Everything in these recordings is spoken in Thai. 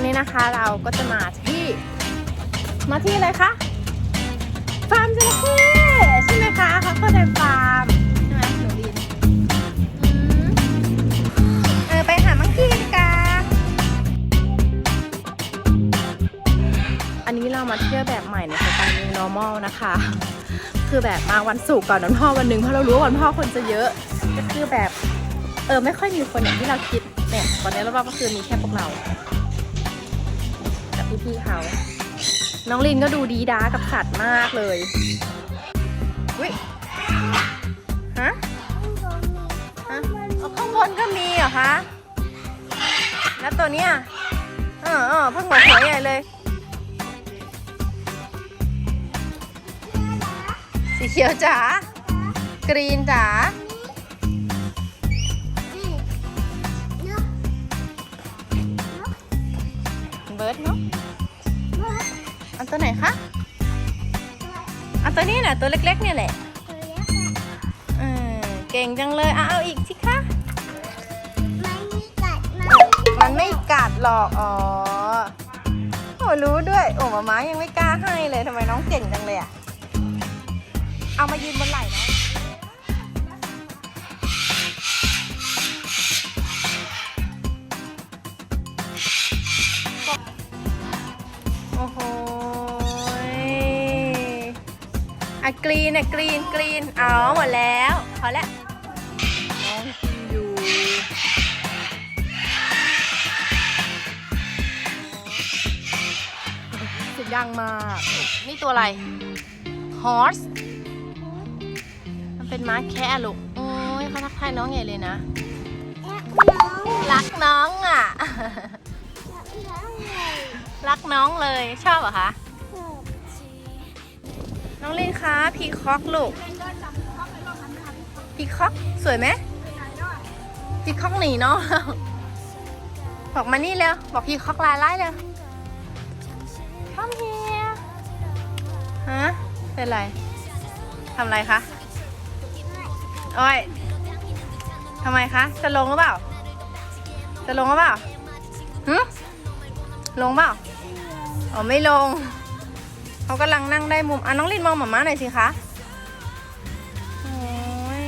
อนนี้นะคะเราก็จะมาที่มาที่อะไรคะฟาร์มจระเข้ใช่ไหมคะเขาก็เลยฟาร์มใช่ไหมหนูดินเออไปหามังกี้กว่าอันนี้เรามาเที่ยวแบบใหม่ในสไตล์ new normal นะคะ คือแบบมาวันศุกร์ก่อนวันพ่อวันหนึ่งเพราะเรารู้ว่าวันพ่อคนจะเยอะก็คือแบบเออไม่ค่อยมีคนอย่างที่เราคิดเนี่ยตอนนี้เราว่าก็คือมีแค่พวกเรา พี่ๆเขา น้องลินก็ดูดีด้ากับสัตว์มากเลยอุ้ยฮะฮะเอาข้างบนก็มีเหรอคะ แล้วตัวเนี้ยเออเออเพิ่งหัวหัวใหญ่เลย สีเขียวจ๋ากรีนจ๋า เบิร์ดเนาะเอาตัวไหนคะเอาตัวนี้น่ะตัวเล็กๆเนี่ยแหละเออเก่งจังเลยเอาเอาอีกสิคะมันไม่กัดหรอกอ๋อโอ้รู้ด้วยโอ้มาม้ายังไม่กล้าให้เลยทำไมน้องเก่งจังเลยอะเอามายืนบนไหล่นะ อะกรีนอะกรีนกรีนอ๋อหมดแล้วพอแล้วน้องกินอยู่เสียงดังมาก นี่ตัวอะไร horse มันเป็นม้าแค่ลูกโอ้ยเขาทักทายน้องใหญ่เลยนะ รักน้องอะ รักน้องเลย ชอบเหรอคะ น้องลินคะพีคอกลูกพีคอกสวยไหมพีคอกหนีเนาะบอกมานี่เร็วบอกพีคอกลายไล่เร็ว Come here ฮะเป็นไรทำไรคะโอ้ยทำไมคะ จะลงหรือเปล่า จะลงหรือเปล่าหึลงเปล่าอ๋อไม่ลง เขากำลังนั่งได้มุมอะน้องลินมองหมาม่าหน่อยสิคะโอ้ย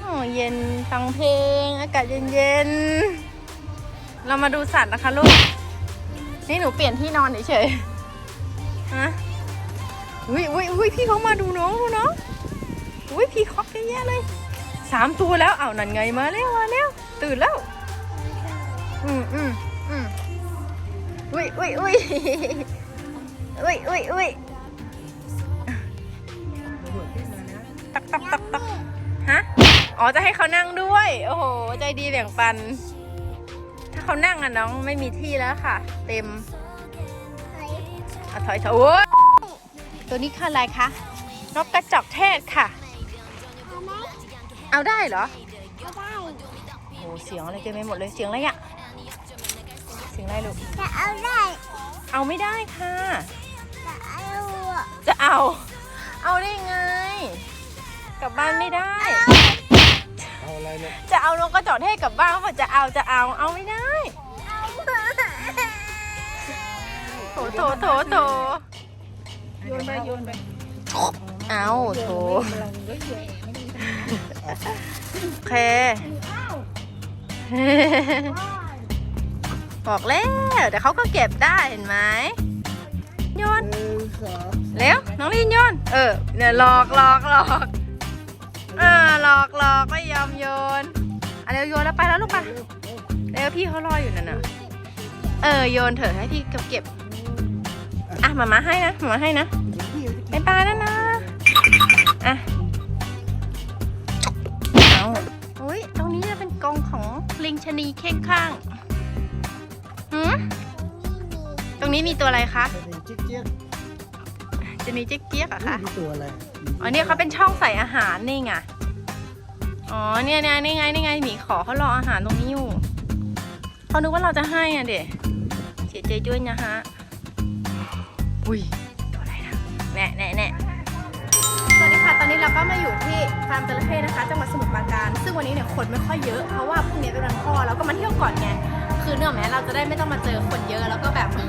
โอ้เย็นฟังเพลง อากาศเย็นๆ เรามาดูสัตว์นะคะลูก นี่หนูเปลี่ยนที่นอนเฉยๆฮะอุ้ยอุ้ยอุ้ยพี่เขามาดูน้องดูน้องอุ้ยพี่คอกเยอะแยะเลยสามตัวแล้วเอานั่นไงมาแล้วมาแล้วตื่นแล้ว อืมอืมอืมอุ้ยอุ้ยอุ้ย อุ้ยอุ้ยอุ้ยตักตักตักตักฮะ อ๋อ จะให้เขานั่งด้วย โอ้โห ใจดีแบ่งปัน ถ้าเขานั่งอะน้องไม่มีที่แล้วค่ะ เต็มอะถอยถอยโอ้ยตัวนี้คืออะไรคะ นกกระจอกเทศค่ะ เอาได้เหรอ โอ้เสียงอะไรเต็มไปหมดเลย เสียงอะไรอะเสียงอะไรลูก จะเอาได้ เอาไม่ได้ค่ะจะเอาจะ เอา เอาได้ไง กลับบ้านไม่ได้ เอาอะไรเนี่ยจะเอานกกระจอกเทศกลับบ้านเขาบอกจะเอาจะเอาเอาไม่ได้โถโถโถโถโยนไปโยนไปเอาโถโอเค บอกแล้วเดี๋ยวเขาก็เก็บได้เห็นไหมโยน หนึ่งสอง น้องลินโยน เออ เนี่ยหลอกหลอกหลอกอ่าหลอกหลอกไม่ยอมโยนอะเร็วโยนแล้วไปแล้วลูกไปเร็วพี่เขารออยู่นั่นน่ะ เออโยนเถอะให้พี่เก็บเก็บอะมามาให้นะมามาให้นะบ๊ายบาแล้วนะอะเอาอุ้ยตรงนี้จะเป็นกรงของลิงชะนีเค้งข้างหืมตรงนี้มีตัวอะไรคะ จิ๊กเจี๊ยก จะมีเจ๊กเจี๊ยกเหรอะคะมีตัวอะไรอ๋อเนี่ยเขาเป็นช่องใส่อาหารนี่ไง อ๋อเนี่ยเนี่ยนี่ไงนี่ไงหมีขอเขารออาหารตรงนี้อยู่เขานึกว่าเราจะให้อะเด็เสียใจด้วยนะฮะ อุ้ยตัวอะไรนะแน่แน่แน่สวัสดีค่ะ ตอนนี้เราก็มาอยู่ที่ฟาร์มจระเข้นะคะ จังหวัดสมุทรปราการ ซึ่งวันนี้เนี่ยคนไม่ค่อยเยอะ เพราะว่าพรุ่งนี้เป็นวันพ่อเราก็มาเที่ยวก่อนไง คือเนื่องไหมเราจะได้ไม่ต้องมาเจอคนเยอะแล้วก็แบบคือ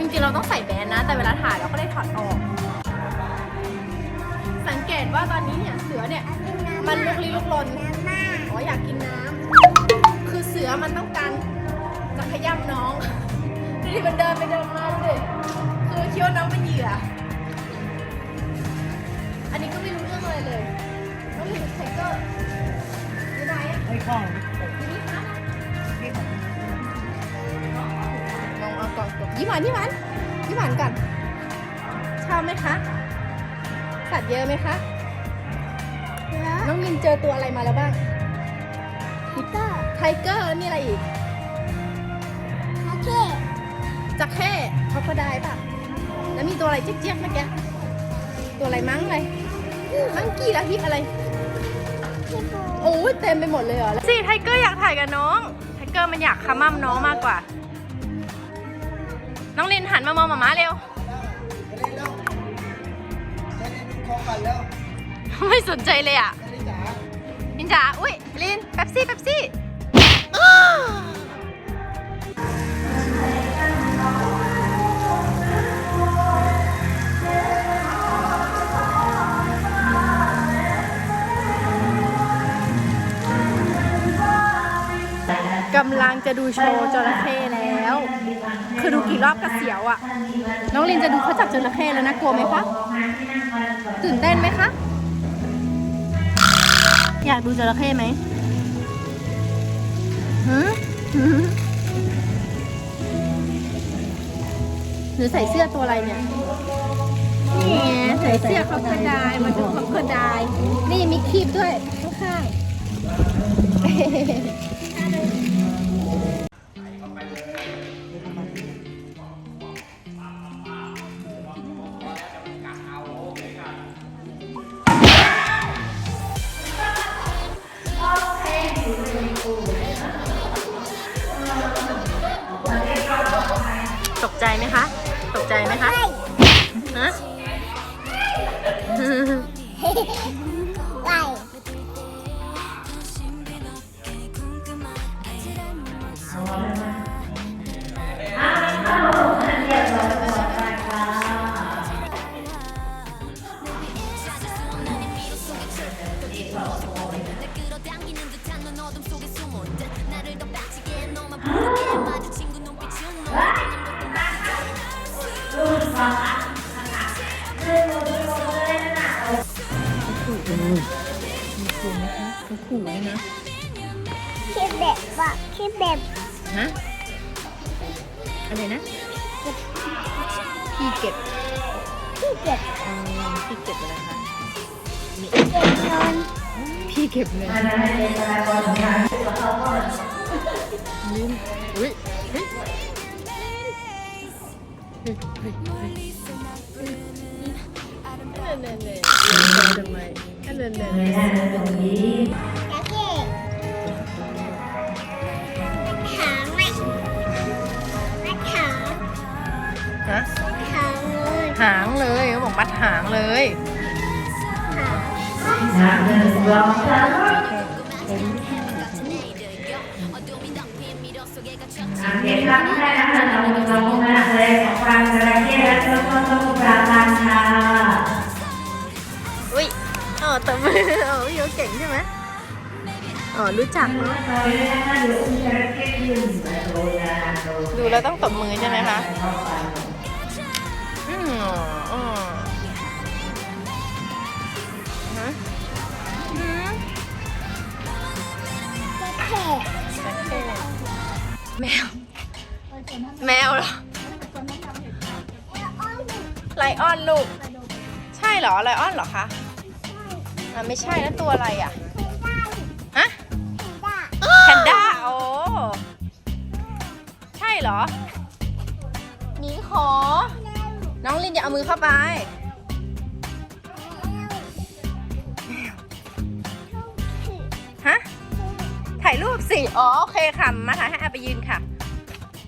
จริงๆเราต้องใส่แบนด์นะ แต่เวลาถ่ายเราก็ได้ถอดออก สังเกตว่าตอนนี้เนี่ยเสือเนี่ยมันลุกลี้ลุกลนน้ำมากอ๋ออยากกินน้ำคือเสือมันต้องการจะขย้ำน้องดูดิมันเดินไปเดินมาดูดิคือคิดว่าน้องเป็นเหยื่ออันนี้ก็ไม่รู้เรื่องอะไรเลยน้องเห็นไทเกอร์อยู่ไหนอะให้ข้องอยู่นี่คะ ลองเอากล่องกดยิ้มหวานยิ้มหวานยิ้มหวานก่อนชอบไหมคะสัตว์เยอะไหมคะแล้วน้องลินเจอตัวอะไรมาแล้วบ้างพีเตอร์ไทเกอร์มีอะไรอีกโอเคจักแค่คอคไดป่ะแล้วมีตัวอะไรเจี๊ยบๆเมื่อกี้ตัวอะไรมั้งอะไรมังกี้ละฮิปอะไรพี่ปูโอ้ยเต็มไปหมดเลยเหรอสิไทเกอร์อยากถ่ายกับน้อง ไทเกอร์มันอยากขมั่มน้องมากกว่า น้องลินหันมามองหมาม้าเร็วไปเล่นแล้วไปเล่นดูคอกันแล้วไม่สนใจเลยอะไปเล่นจ๋าลินจ๋า อุ้ยลินเป๊ปซี่เป๊ปซี่กำลังจะดูโชว์จระเข้แล้ว คือดูกี่รอบก็เสียวอะ น้องลินจะดูเขาจับจระเข้แล้วนะกลัวไหมคะตื่นเต้นไหมคะ อยากดูจระเข้ไหมหืมหรือใส่เสื้อตัวอะไรเนี่ยนี่ใส่เสื้อคอคดายมันคือคอคดาย นี่ยังมีครีบด้วยข้างๆ ตกใจไหมคะ ตกใจไหมคะฮะ ขู่เลยนะคิดแบบว่าคิดแบบฮะอะไรนะพี่เก็บที่เก็บอืมพี่เก็บอะไรคะเก็บเงินพี่เก็บเงินลิ้นอุ้ยเฮ้ยเฮ้ยเฮ้ยเฮ้ยเน่เน่เน่ทำไม เน่เน่เน่แล้วเก็บหางไหมมัดหางฮะหางเลยหางเลยเขาบอกมัดหางเลยหางเก็บรับแค่นั้นเราเราคณะแส พี่เขาเก่งใช่ไหมอ๋อรู้จักเนาะดูแล้วต้องตบมือใช่ไหมคะอืมอ๋อฮะอืมเก็บแมว แมวเหรอไลออนลูก ใช่เหรอไลออนเหรอคะ อะไม่ใช่แล้วตัวอะไรอะฮะแพนด้าโอ้ใช่เหรอหมีขอ น้องลินอย่าเอามือเข้าไป ฮะ ถ่ายรูปสิ อ๋อ โอเคค่ะ มาถ่ายให้อาไปยืนค่ะ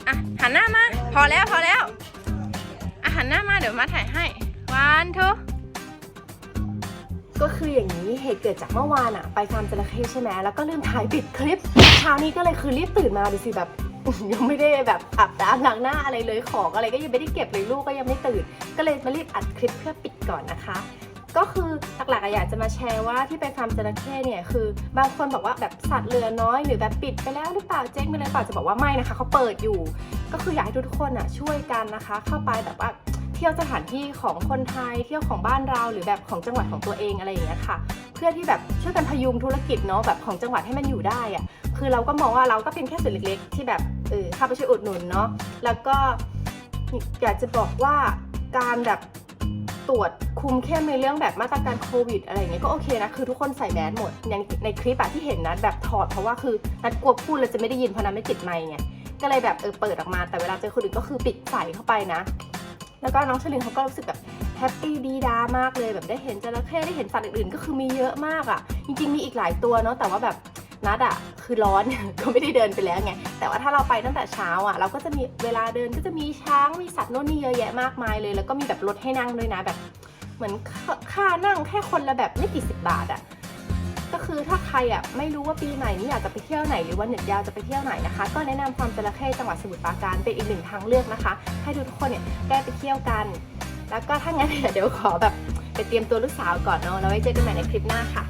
อะ หันหน้ามา พอแล้ว พอแล้ว อะ หันหน้ามา เดี๋ยวมาถ่ายให้ วันทุ ก็คืออย่างนี้เหตุเกิดจากเมื่อวานอะไปฟาร์มจระเข้ใช่ไหมแล้วก็ลืมถ่ายปิดคลิปเช้านี้ก็เลยคือรีบตื่นมาดูสิแบบ ยังไม่ได้แบบอาบน้ำล้างหน้าอะไรเลยของอะไรก็ยังไม่ได้เก็บเลยลูกก็ยังไม่ตื่น ก็เลยมารีบอัดคลิปเพื่อปิดก่อนนะคะ ก็คือหลักๆอยากจะมาแชร์ว่าที่ไปฟาร์มจระเข้เนี่ยคือบางคนบอกว่าแบบสัตว์เหลือน้อยหรือแบบปิดไปแล้วหรือเปล่าเจ๊งไปเลยเปล่าจะบอกว่าไม่นะคะเขาเปิดอยู่ ก็คืออยากให้ทุกคนอะช่วยกันนะคะ เข้าไปแบบว่า ที่ยวสถานที่ของคนไทย เที่ยวของบ้านเราหรือแบบของจังหวัดของตัวเองอะไรอย่างเงี้ยค่ะ เพื่อที่แบบช่วยกันพยุงธุรกิจเนาะแบบของจังหวัดให้มันอยู่ได้อะคือเราก็มองว่าเราก็เป็นแค่ส่วนเล็กๆ ที่แบบเออเข้าไปช่วยอุดหนุนเนาะแล้วก็อยากจะบอกว่าการแบบตรวจคุมเข้มในเรื่องแบบมาตรการโควิด อะไรอย่างเงี้ยก็โอเคนะ คือทุกคนใส่แมสหมด อย่างในคลิปอะที่เห็นนะแบบถอดเพราะว่าคือนัดกลัวพูดแล้วจะไม่ได้ยินเพราะนัดไม่ติดไมค์ไงก็เลยแบบเออเปิดออกมาแต่เวลาเจอคนอื่นก็คือปิดใส่เข้าไปนะ แล้วก็น้องชลินเขาก็รู้สึกแบบแฮปปี้ดีดามากเลยแบบได้เห็นจระเข้ได้เห็นสัตว์อื่นๆ ก็คือมีเยอะมากอะ่ะ จริงๆมีอีกหลายตัวเนาะแต่ว่าแบบนัดอะ่ะคือร้อน ก็ไม่ได้เดินไปแล้วไงแต่ว่าถ้าเราไปตั้งแต่เช้าอะ่ะ เราก็จะมีเวลาเดินก็จะมีช้างมีสัตว์โน่นนี่เยอะแยะมากมายเลย แล้วก็มีแบบรถให้นั่งด้วยนะแบบ เหมือนค่านั่งแค่คนละแบบไม่กี่สิบบาทอะ่ะ ก็คือถ้าใครอะไม่รู้ว่าปีใหม่นี้อยากจะไปเที่ยวไหนหรือวันหยุดยาวจะไปเที่ยวไหนนะคะ ก็แนะนำฟาร์มจระเข้จังหวัดสมุทรปราการเป็นอีกหนึ่งทางเลือกนะคะ ให้ทุกคนเนี่ยได้ไปเที่ยวกัน แล้วก็ถ้างั้นเดี๋ยวขอแบบไปเตรียมตัวลูกสาวก่อนเนาะแล้วไว้เจอกันใหม่ในคลิปหน้าค่ะ